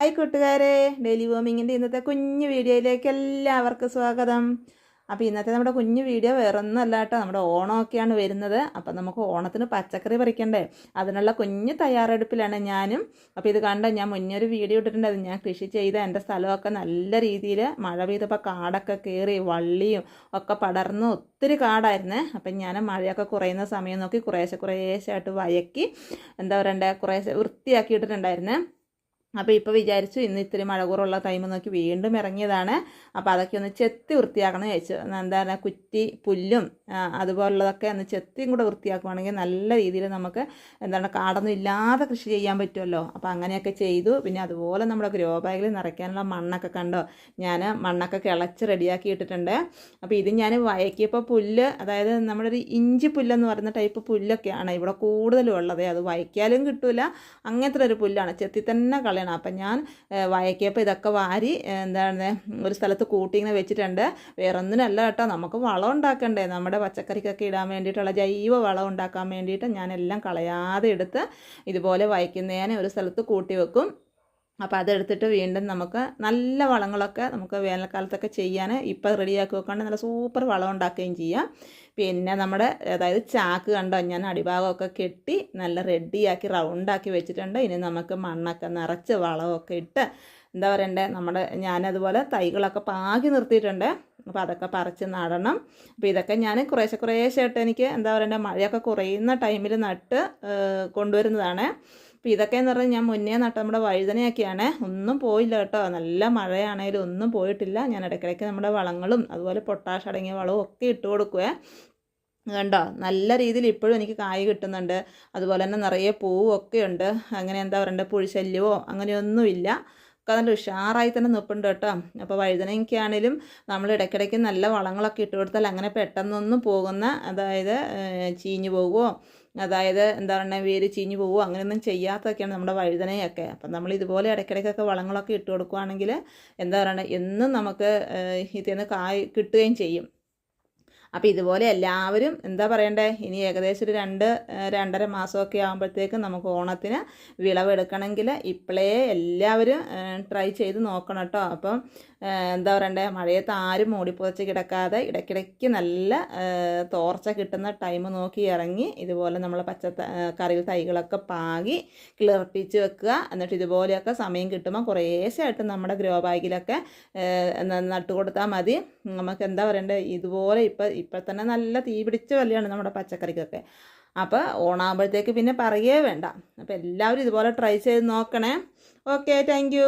Hi കൂട്ടുകാരെ daily വോമിങ്ങിന്റെ ഇന്നത്തെ കുഞ്ഞു വീഡിയോയിലേക്ക് എല്ലാവർക്കും സ്വാഗതം. അപ്പോൾ ഇന്നത്തെ നമ്മുടെ കുഞ്ഞു വീഡിയോ വേറൊന്നുമല്ല കേട്ടോ. നമ്മുടെ ഓണമൊക്കെയാണ് വരുന്നത്. അപ്പം നമുക്ക് ഓണത്തിന് പച്ചക്കറി പറിക്കണ്ടേ? അതിനുള്ള കുഞ്ഞു തയ്യാറെടുപ്പിലാണ് ഞാനും. അപ്പോൾ ഇത് കണ്ട ഞാൻ മുന്നേ ഒരു വീഡിയോ ഇട്ടിട്ടുണ്ട്. ഞാൻ കൃഷി ചെയ്ത എന്റെ സ്ഥലമൊക്കെ നല്ല രീതിയിൽ മഴ പെയ്തപ്പോൾ കാടൊക്കെ കയറി വള്ളിയും ഒക്കെ പടർന്ന് ഒത്തിരി കാടായിരുന്നേ. അപ്പം ഞാൻ മഴയൊക്കെ കുറയുന്ന സമയം നോക്കി കുറേശ്ശെ കുറേശ്ശായിട്ട് വയക്കി എന്താ പറയണ്ടേ കുറേശ്ശെ വൃത്തിയാക്കിയിട്ടിട്ടുണ്ടായിരുന്നേ. അപ്പോൾ ഇപ്പോൾ വിചാരിച്ചു ഇന്ന് ഇത്തിരി മഴ കുറവുള്ള ടൈം നോക്കി വീണ്ടും ഇറങ്ങിയതാണ്. അപ്പോൾ അതൊക്കെ ഒന്ന് ചെത്തി വൃത്തിയാക്കണം എന്ന് ചോദിച്ചു എന്താ പറയുക കുറ്റി പുല്ലും അതുപോലുള്ളതൊക്കെ ഒന്ന് ചെത്തിയും കൂടെ വൃത്തിയാക്കുവാണെങ്കിൽ നല്ല രീതിയിൽ നമുക്ക് എന്താണ് കാടൊന്നും ഇല്ലാതെ കൃഷി ചെയ്യാൻ പറ്റുമല്ലോ. അപ്പോൾ അങ്ങനെയൊക്കെ ചെയ്തു. പിന്നെ അതുപോലെ നമ്മുടെ ഗ്രോ ബാഗിൽ നിറയ്ക്കാനുള്ള മണ്ണൊക്കെ കണ്ടോ? ഞാൻ മണ്ണൊക്കെ കിളച്ച് റെഡിയാക്കി ഇട്ടിട്ടുണ്ട്. അപ്പോൾ ഇത് ഞാൻ വയക്കിയപ്പോൾ പുല്ല് അതായത് നമ്മുടെ ഒരു ഇഞ്ചി പുല്ലെന്ന് പറയുന്ന ടൈപ്പ് പുല്ലൊക്കെയാണ് ഇവിടെ കൂടുതലും ഉള്ളത്. അത് വയക്കിയാലും കിട്ടില്ല അങ്ങനത്തെ ഒരു പുല്ലാണ്. ചെത്തി തന്നെ കളയണം അപ്പം ഞാൻ വയക്കിയപ്പോൾ ഇതൊക്കെ വാരി എന്താണ് ഒരു സ്ഥലത്ത് കൂട്ടി ഇങ്ങനെ വെച്ചിട്ടുണ്ട്. വേറെ ഒന്നിനല്ല കേട്ടോ നമുക്ക് വളം ഉണ്ടാക്കണ്ടേ. നമ്മുടെ പച്ചക്കറിക്കൊക്കെ ഇടാൻ വേണ്ടിയിട്ടുള്ള ജൈവ വളം ഉണ്ടാക്കാൻ വേണ്ടിയിട്ട് ഞാനെല്ലാം കളയാതെ എടുത്ത് ഇതുപോലെ വയ്ക്കുന്നതിനെ ഒരു സ്ഥലത്ത് കൂട്ടി വെക്കും. അപ്പോൾ അതെടുത്തിട്ട് വീണ്ടും നമുക്ക് നല്ല വളങ്ങളൊക്കെ നമുക്ക് വേനൽക്കാലത്തൊക്കെ ചെയ്യാൻ ഇപ്പം റെഡിയാക്കി വെക്കാണ്ട് നല്ല സൂപ്പർ വളം ഉണ്ടാക്കുകയും ചെയ്യാം. പിന്നെ നമ്മുടെ അതായത് ചാക്ക് കണ്ടോ ഞാൻ അടിഭാഗമൊക്കെ കെട്ടി നല്ല റെഡിയാക്കി റൗണ്ടാക്കി വെച്ചിട്ടുണ്ട്. ഇനി നമുക്ക് മണ്ണൊക്കെ നിറച്ച് വളമൊക്കെ ഇട്ട് എന്താ പറയണ്ടേ നമ്മുടെ ഞാനതുപോലെ തൈകളൊക്കെ പാകി നിർത്തിയിട്ടുണ്ട്. അപ്പോൾ അതൊക്കെ പറിച്ച് നടണം. അപ്പോൾ ഇതൊക്കെ ഞാൻ കുറേശ്ശെ ആയിട്ട് എനിക്ക് എന്താ പറയണ്ടേ മഴയൊക്കെ കുറയുന്ന ടൈമിൽ നട്ട് കൊണ്ടുവരുന്നതാണ്. അപ്പോൾ ഇതൊക്കെയെന്ന് പറഞ്ഞാൽ ഞാൻ മുന്നേ നട്ട നമ്മുടെ വഴുതനയൊക്കെയാണ്. ഒന്നും പോയില്ല കേട്ടോ. നല്ല മഴയാണെങ്കിലും ഒന്നും പോയിട്ടില്ല. ഞാൻ ഇടയ്ക്കിടയ്ക്ക് നമ്മുടെ വളങ്ങളും അതുപോലെ പൊട്ടാഷ് അടങ്ങിയ വളവും ഒക്കെ ഇട്ട് കൊടുക്കുവേ. കണ്ടോ? നല്ല രീതിയിൽ ഇപ്പോഴും എനിക്ക് കായ് കിട്ടുന്നുണ്ട്. അതുപോലെ തന്നെ നിറയെ പൂവും ഒക്കെ ഉണ്ട്. അങ്ങനെ എന്താ പറയണ്ടേ? പുഴിശല്യമോ അങ്ങനെയൊന്നുമില്ല. ഒക്കെ നല്ല ഉഷാറായി തന്നെ നിൽപ്പുണ്ട് കേട്ടോ. അപ്പോൾ വഴുതനയ്ക്കാണേലും നമ്മൾ ഇടയ്ക്കിടയ്ക്ക് നല്ല വളങ്ങളൊക്കെ ഇട്ട് കൊടുത്താൽ അങ്ങനെ പെട്ടെന്നൊന്നും പോകുന്ന അതായത് ചീഞ്ഞു പോകുമോ അതായത് എന്താ പറയുക വേര് ചീഞ്ഞു പോകുമോ അങ്ങനെയൊന്നും ചെയ്യാത്തതൊക്കെയാണ് നമ്മുടെ വഴുതനയൊക്കെ. അപ്പം നമ്മൾ ഇതുപോലെ ഇടയ്ക്കിടയ്ക്കൊക്കെ വളങ്ങളൊക്കെ ഇട്ട് കൊടുക്കുകയാണെങ്കിൽ എന്താ പറയുക എന്നും നമുക്ക് ഇതിൽ നിന്ന് കായ് കിട്ടുകയും ചെയ്യും. അപ്പോൾ ഇതുപോലെ എല്ലാവരും എന്താ പറയണ്ടേ? ഇനി ഏകദേശം ഒരു രണ്ട് രണ്ടര മാസമൊക്കെ ആകുമ്പോഴത്തേക്കും നമുക്ക് ഓണത്തിന് വിളവെടുക്കണമെങ്കിൽ ഇപ്പോഴേ എല്ലാവരും ട്രൈ ചെയ്ത് നോക്കണം കേട്ടോ. അപ്പം എന്താ പറയണ്ടേ? മഴയത്ത് ആരും മൂടിപ്പുതച്ച് കിടക്കാതെ ഇടയ്ക്കിടയ്ക്ക് നല്ല തോർച്ച കിട്ടുന്ന ടൈം നോക്കി ഇറങ്ങി ഇതുപോലെ നമ്മൾ പച്ച കറിയിൽ തൈകളൊക്കെ പാകി കിളിർപ്പിച്ച് വെക്കുക. എന്നിട്ട് ഇതുപോലെയൊക്കെ സമയം കിട്ടുമ്പോൾ കുറേശ്ശായിട്ട് നമ്മുടെ ഗ്രോ ബാഗിലൊക്കെ നട്ടുകൊടുത്താൽ മതി. നമുക്ക് എന്താ പറയണ്ടേ? ഇതുപോലെ ഇപ്പം ഇപ്പം തന്നെ നല്ല തീ പിടിച്ച വിലയാണ് നമ്മുടെ പച്ചക്കറിക്കൊക്കെ. അപ്പോൾ ഓണാകുമ്പോഴത്തേക്ക് പിന്നെ പറയേ വേണ്ട. അപ്പോൾ എല്ലാവരും ഇതുപോലെ ട്രൈ ചെയ്ത് നോക്കണേ. Okay thank